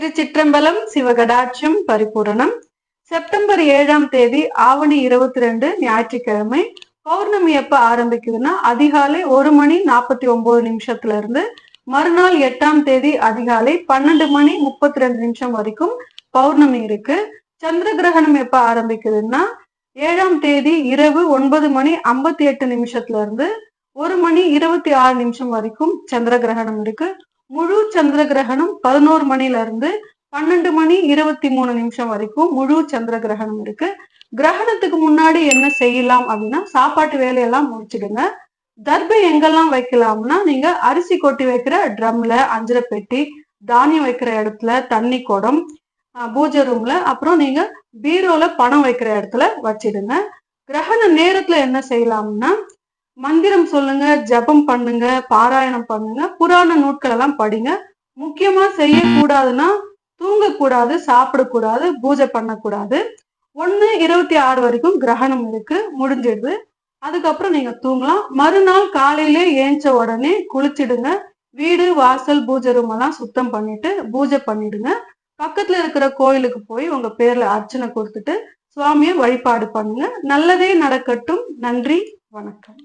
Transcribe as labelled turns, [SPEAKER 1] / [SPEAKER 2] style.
[SPEAKER 1] திருச்சிற்றம்பலம் சிவகடாட்சம் பரிபூரணம். September ஏழாம் தேதி ஆவணி இருபத்தி ரெண்டு ஞாயிற்றுக்கிழமை பௌர்ணமி எப்ப ஆரம்பிக்குதுன்னா அதிகாலை ஒரு மணி நாற்பத்தி ஒன்பது நிமிஷத்துல இருந்து மறுநாள் எட்டாம் தேதி அதிகாலை பன்னெண்டு மணி முப்பத்தி ரெண்டு நிமிஷம் வரைக்கும் பௌர்ணமி இருக்கு. சந்திர கிரகணம் எப்ப ஆரம்பிக்குதுன்னா ஏழாம் தேதி இரவு ஒன்பது மணி ஐம்பத்தி எட்டு நிமிஷத்துல இருந்து ஒரு மணி இருபத்தி ஆறு நிமிஷம் வரைக்கும் சந்திர கிரகணம் இருக்கு. முழு சந்திர கிரகணம் பதினோரு மணில இருந்து பன்னெண்டு மணி இருபத்தி மூணு நிமிஷம் வரைக்கும் முழு சந்திர கிரகணம் இருக்கு. கிரகணத்துக்கு முன்னாடி என்ன செய்யலாம் அப்படின்னா சாப்பாட்டு வேலையெல்லாம் முடிச்சிடுங்க. தர்பை எங்கெல்லாம் வைக்கலாம்னா நீங்க அரிசி கொட்டி வைக்கிற ட்ரம்ல அஞ்சரை பெட்டி தானியம் வைக்கிற இடத்துல தண்ணி குடம் பூஜை ரூம்ல அப்புறம் நீங்க பீரோல பணம் வைக்கிற இடத்துல வச்சிடுங்க. கிரகண நேரத்துல என்ன செய்யலாம்னா மந்திரம் சொல்லுங்க ஜெபம் பண்ணுங்க பாராயணம் பண்ணுங்க புராண நூட்கள் எல்லாம் படிங்க. முக்கியமா செய்யக்கூடாதுன்னா தூங்கக்கூடாது சாப்பிடக்கூடாது பூஜை பண்ணக்கூடாது. ஒன்னு இருபத்தி ஆறு வரைக்கும் கிரகணம் இருக்கு முடிஞ்சிடுது. அதுக்கப்புறம் நீங்க தூங்கலாம். மறுநாள் காலையில ஏஞ்ச உடனே குளிச்சிடுங்க. வீடு வாசல் பூஜை ரூம் எல்லாம் சுத்தம் பண்ணிட்டு பூஜை பண்ணிடுங்க. பக்கத்துல இருக்கிற கோயிலுக்கு போய் உங்க பேர்ல அர்ச்சனை கொடுத்துட்டு சுவாமியை வழிபாடு பண்ணுங்க. நல்லதே நடக்கட்டும். நன்றி வணக்கம்.